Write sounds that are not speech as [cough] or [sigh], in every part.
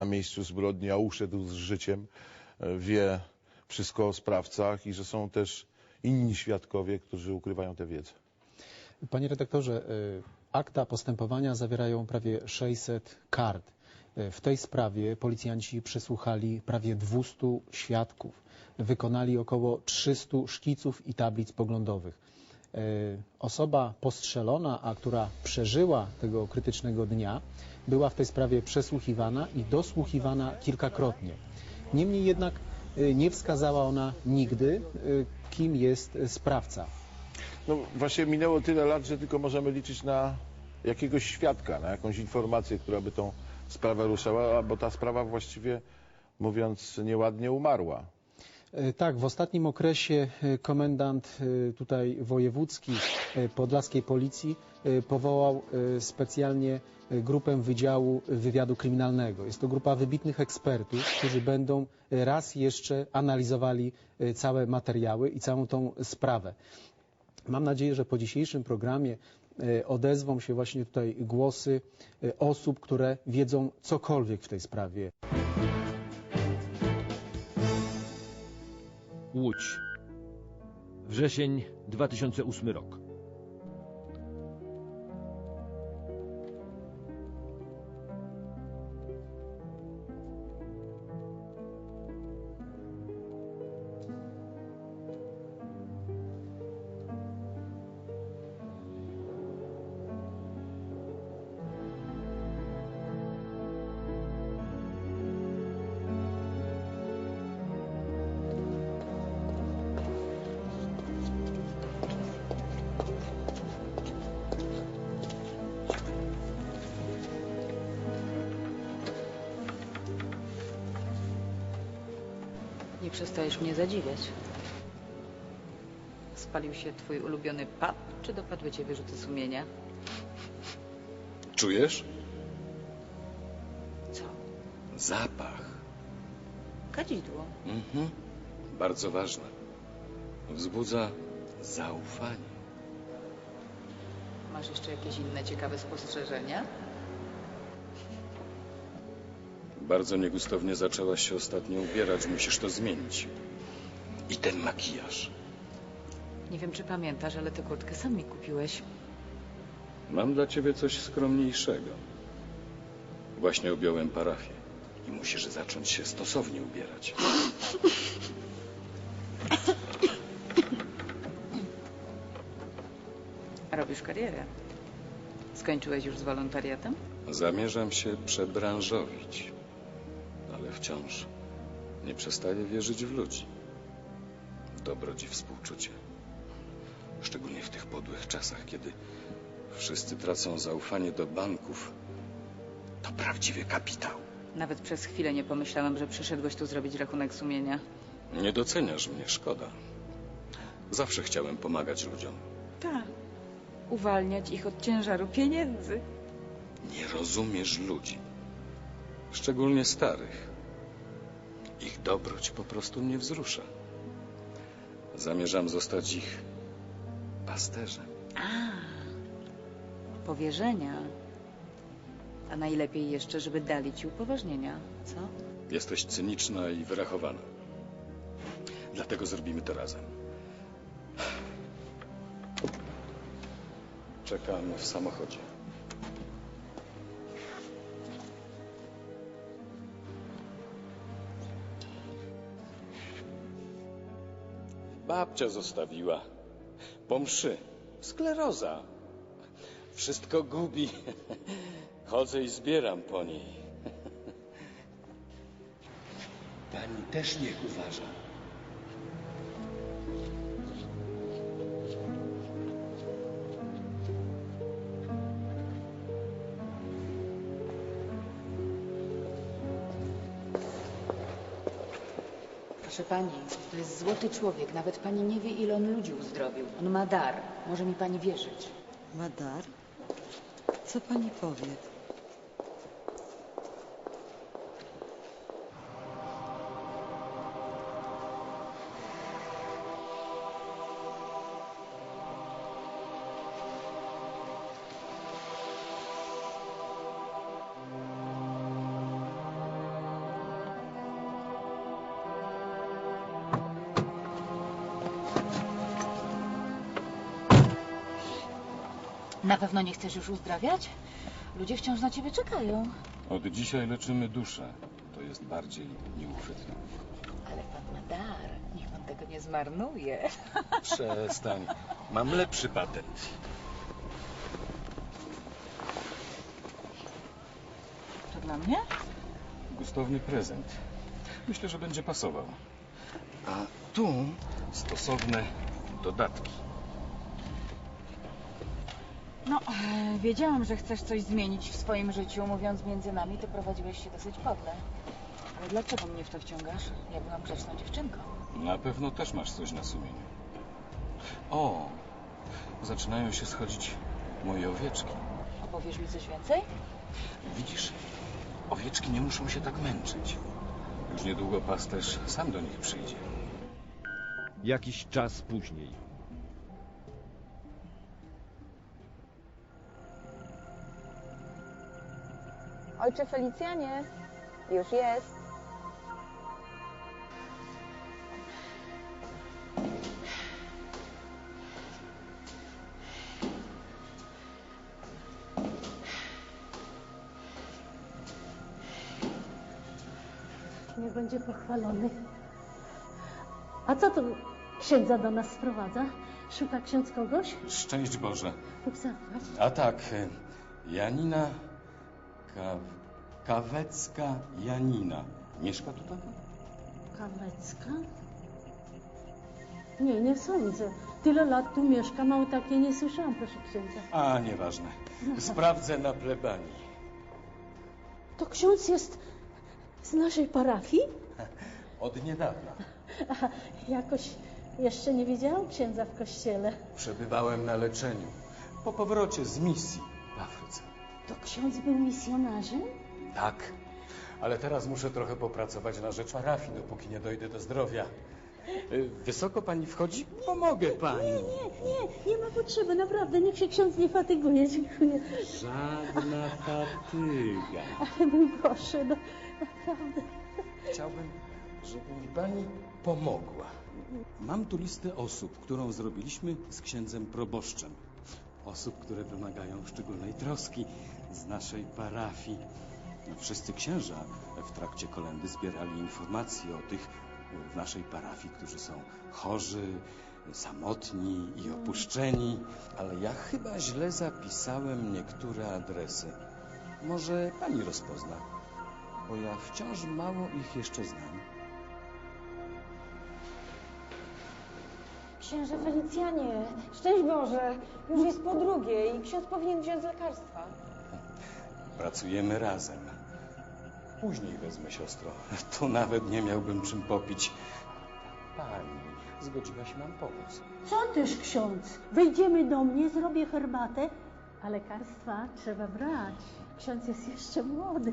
na miejscu zbrodni, a uszedł z życiem, e, wie wszystko o sprawcach i że są też inni świadkowie, którzy ukrywają tę wiedzę. Panie redaktorze, y, akta postępowania zawierają prawie 600 kart. Y, W tej sprawie policjanci przesłuchali prawie 200 świadków. Wykonali około 300 szkiców i tablic poglądowych. Y, Osoba postrzelona, a która przeżyła tego krytycznego dnia, była w tej sprawie przesłuchiwana i dosłuchiwana kilkakrotnie. Niemniej jednak y, nie wskazała ona nigdy, y, kim jest sprawca. No właśnie minęło tyle lat, że tylko możemy liczyć na jakiegoś świadka, na jakąś informację, która by tą sprawę ruszała, bo ta sprawa właściwie, mówiąc nieładnie, umarła. E, Tak, w ostatnim okresie e, komendant e, tutaj wojewódzki podlaskiej policji powołał specjalnie grupę Wydziału Wywiadu Kryminalnego. Jest to grupa wybitnych ekspertów, którzy będą raz jeszcze analizowali całe materiały i całą tą sprawę. Mam nadzieję, że po dzisiejszym programie odezwą się właśnie tutaj głosy osób, które wiedzą cokolwiek w tej sprawie. Łódź. Wrzesień 2008 rok. Przestajesz mnie zadziwiać. Spalił się twój ulubiony pub, czy dopadły cię wyrzuty sumienia? Czujesz? Co? Zapach. Kadzidło. Mhm. Bardzo ważne. Wzbudza zaufanie. Masz jeszcze jakieś inne ciekawe spostrzeżenia? Bardzo niegustownie zaczęłaś się ostatnio ubierać. Musisz to zmienić. I ten makijaż. Nie wiem, czy pamiętasz, ale tę kurtkę sam mi kupiłeś. Mam dla ciebie coś skromniejszego. Właśnie objąłem parafię. I musisz zacząć się stosownie ubierać. Robisz karierę. Skończyłeś już z wolontariatem? Zamierzam się przebranżowić. Wciąż nie przestaję wierzyć w ludzi. W dobroć i współczucie. Szczególnie w tych podłych czasach, kiedy wszyscy tracą zaufanie do banków. To prawdziwy kapitał. Nawet przez chwilę nie pomyślałam, że przyszedłeś tu zrobić rachunek sumienia. Nie doceniasz mnie, szkoda. Zawsze chciałem pomagać ludziom. Tak. Uwalniać ich od ciężaru pieniędzy. Nie rozumiesz ludzi. Szczególnie starych. Ich dobroć po prostu mnie wzrusza. Zamierzam zostać ich pasterzem. A, powierzenia. A najlepiej jeszcze, żeby dali ci upoważnienia, co? Jesteś cyniczna i wyrachowana. Dlatego zrobimy to razem. Czekam w samochodzie. Babcia zostawiła. Po mszy. Skleroza. Wszystko gubi. [laughs] Chodzę i zbieram po niej. [laughs] Pani też niech uważa. Proszę pani, to jest złoty człowiek. Nawet pani nie wie, ile on ludzi uzdrowił. On ma dar. Może mi pani wierzyć. Ma dar? Co pani powie? Na pewno nie chcesz już uzdrawiać? Ludzie wciąż na ciebie czekają. Od dzisiaj leczymy duszę. To jest bardziej nieuchwytne. Ale pan ma dar. Niech pan tego nie zmarnuje. [laughs] Przestań. Mam lepszy patent. To dla mnie? Gustowny prezent. Myślę, że będzie pasował. A tu stosowne dodatki. No, e, wiedziałam, że chcesz coś zmienić w swoim życiu. Mówiąc między nami, to prowadziłeś się dosyć podle. Ale dlaczego mnie w to wciągasz? Ja byłam grzeczną dziewczynką. Na pewno też masz coś na sumieniu. O, zaczynają się schodzić moje owieczki. Opowiesz mi coś więcej? Widzisz, owieczki nie muszą się tak męczyć. Już niedługo pasterz sam do nich przyjdzie. Jakiś czas później. Ojcze Felicjanie, już jest. Niech będzie pochwalony. A co tu księdza do nas sprowadza? Szuka ksiądz kogoś? Szczęść Boże. Bóg zapłać. A tak, e, Janina Ka... Kawecka Janina. Mieszka tutaj? Kawecka? Nie, nie sądzę. Tyle lat tu mieszkam, a o takiej nie słyszałam, proszę księdza. A, nieważne. Sprawdzę na plebanii. To ksiądz jest z naszej parafii? [laughs] Od niedawna. Aha, jakoś jeszcze nie widziałam księdza w kościele. Przebywałem na leczeniu. Po powrocie z misji w Afryce. To ksiądz był misjonarzem? Tak. Ale teraz muszę trochę popracować na rzecz parafii, dopóki nie dojdę do zdrowia. Y, Wysoko pani wchodzi? Pomogę pani. Nie, nie, nie ma potrzeby, naprawdę. Niech się ksiądz nie fatyguje, dziękuję. Żadna fatyga. Ale mój Boże, no naprawdę. Chciałbym, żeby mi pani pomogła. Mam tu listę osób, którą zrobiliśmy z księdzem proboszczem. Osób, które wymagają szczególnej troski z naszej parafii. Wszyscy księża w trakcie kolendy zbierali informacje o tych w naszej parafii, którzy są chorzy, samotni i opuszczeni. Ale ja chyba źle zapisałem niektóre adresy. Może pani rozpozna, bo ja wciąż mało ich jeszcze znam. Księże Felicjanie, szczęść Boże, już jest po drugiej i ksiądz powinien wziąć lekarstwa. Pracujemy razem. Później wezmę siostro. Tu nawet nie miałbym czym popić. Pani zgodziła się nam pomóc. Co też ksiądz? Wejdziemy do mnie, zrobię herbatę, a lekarstwa trzeba brać. Ksiądz jest jeszcze młody.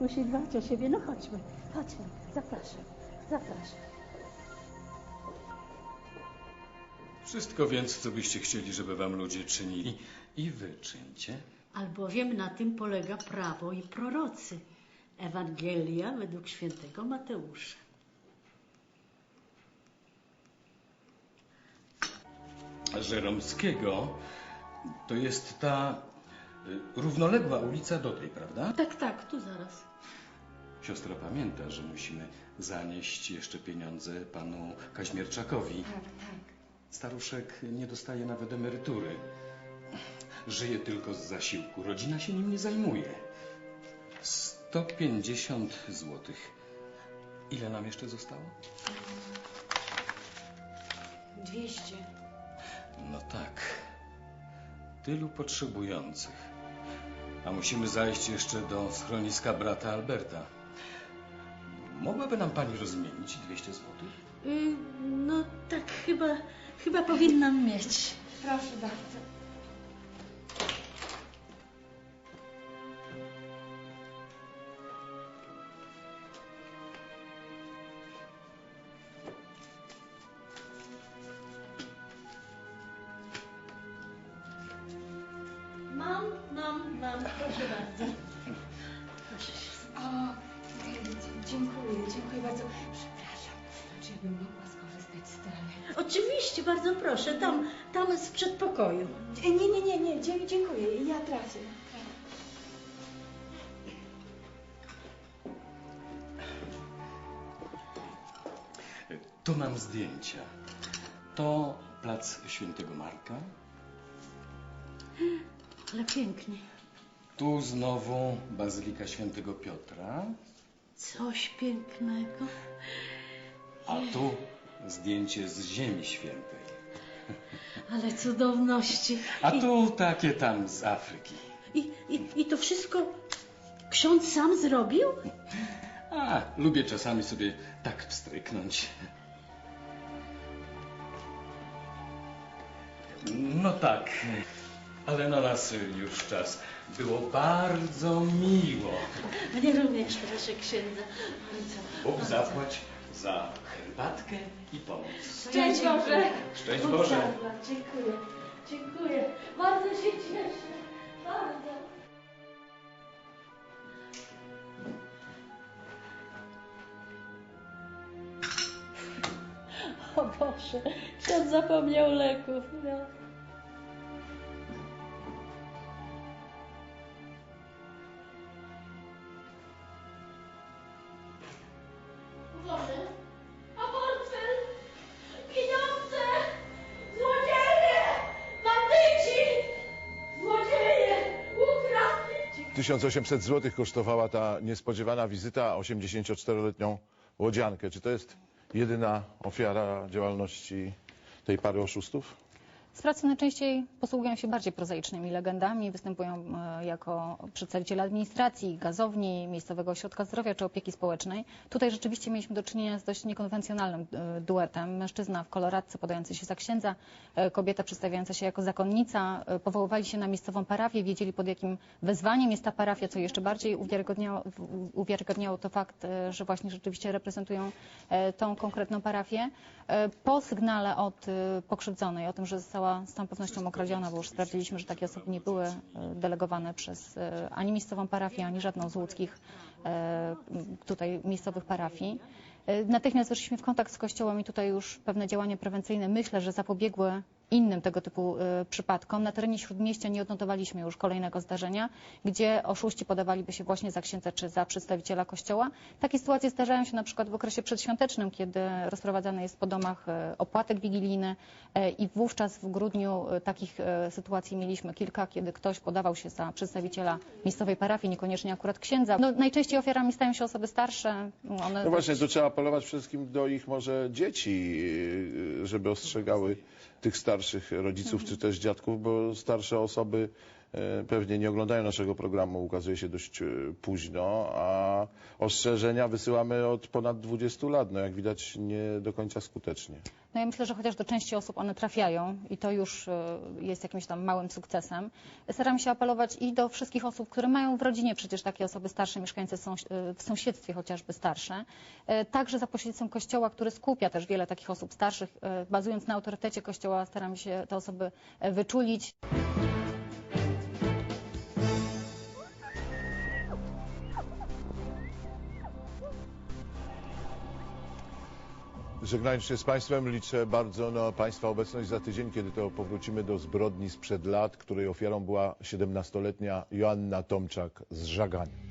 Musi dbać o siebie. No chodźmy, chodźmy. Zapraszam, zapraszam. Wszystko więc, co byście chcieli, żeby wam ludzie czynili. I wy czyńcie. Albowiem na tym polega prawo i prorocy. Ewangelia według świętego Mateusza. Żeromskiego to jest ta y, równoległa ulica do tej, prawda? Tak, tak, tu zaraz. Siostra pamięta, że musimy zanieść jeszcze pieniądze panu Kaźmierczakowi. Tak, tak. Staruszek nie dostaje nawet emerytury. Żyje tylko z zasiłku. Rodzina się nim nie zajmuje. 150 złotych. Ile nam jeszcze zostało? 200. No tak. Tylu potrzebujących. A musimy zajść jeszcze do schroniska brata Alberta. Mogłaby nam pani rozmienić 200 złotych? Y, no tak, chyba, chyba powinnam mieć. Proszę bardzo. Proszę bardzo. Proszę się. O, dziękuję, dziękuję bardzo. Przepraszam, czy ja bym mogła skorzystać stronę. Oczywiście, bardzo proszę, tam, tam z przedpokoju. Nie, nie, nie, nie, dzie- dziękuję, ja tracę. Tu mam zdjęcia. To plac Świętego Marka. Ale pięknie. Tu znowu Bazylika Świętego Piotra. Coś pięknego. A tu zdjęcie z Ziemi Świętej. Ale cudowności. A tu takie tam z Afryki. I, i, I to wszystko ksiądz sam zrobił? A, lubię czasami sobie tak pstryknąć. No tak, ale na nas już czas. Było bardzo miło. Mnie również, proszę księdza. Bardzo. Bóg zapłać za herbatkę i pomoc. Szczęść Boże. Szczęść Bóg Boże. zapłać. Dziękuję. Dziękuję. Bardzo się cieszę. Bardzo. O Boże, ksiądz zapomniał leków. No. 1800 zł kosztowała ta niespodziewana wizyta 84-letnią łodziankę. Czy to jest jedyna ofiara działalności tej pary oszustów? Sprawcy najczęściej posługują się bardziej prozaicznymi legendami, występują e, jako przedstawiciele administracji, gazowni, miejscowego ośrodka zdrowia czy opieki społecznej. Tutaj rzeczywiście mieliśmy do czynienia z dość niekonwencjonalnym e, duetem. Mężczyzna w koloradce podający się za księdza, e, kobieta przedstawiająca się jako zakonnica. Powoływali się na miejscową parafię, wiedzieli pod jakim wezwaniem jest ta parafia, co jeszcze bardziej uwiarygodniało, uwiarygodniało to fakt, że właśnie rzeczywiście reprezentują tą konkretną parafię. Po sygnale od pokrzywdzonej o tym, że została z całą pewnością okradziona, bo już sprawdziliśmy, że takie osoby nie były e, delegowane przez e, ani miejscową parafię, ani żadną z łódzkich e, tutaj miejscowych parafii. Natychmiast weszliśmy w kontakt z Kościołem i tutaj już pewne działania prewencyjne myślę, że zapobiegły innym tego typu e, przypadkom. Na terenie Śródmieścia nie odnotowaliśmy już kolejnego zdarzenia, gdzie oszuści podawaliby się właśnie za księdza czy za przedstawiciela Kościoła. Takie sytuacje zdarzają się na przykład w okresie przedświątecznym, kiedy rozprowadzany jest po domach e, opłatek wigilijny e, i wówczas w grudniu takich sytuacji mieliśmy kilka, kiedy ktoś podawał się za przedstawiciela miejscowej parafii, niekoniecznie akurat księdza. No, najczęściej ofiarami stają się osoby starsze. One No właśnie, tu trzeba apelować przede wszystkim do ich może dzieci, żeby ostrzegały tych starszych rodziców czy też dziadków, bo starsze osoby pewnie nie oglądają naszego programu, ukazuje się dość e, późno, a ostrzeżenia wysyłamy od ponad 20 lat, no jak widać nie do końca skutecznie. No ja myślę, że chociaż do części osób one trafiają i to już e, jest jakimś tam małym sukcesem. Staram się apelować i do wszystkich osób, które mają w rodzinie przecież takie osoby starsze, e, w sąsiedztwie chociażby starsze. E, Także za pośrednictwem Kościoła, który skupia też wiele takich osób starszych, e, bazując na autorytecie Kościoła, staram się te osoby e, wyczulić. Żegnając się z Państwem, liczę bardzo na Państwa obecność za tydzień, kiedy to powrócimy do zbrodni sprzed lat, której ofiarą była 17-letnia Joanna Tomczak z Żagania.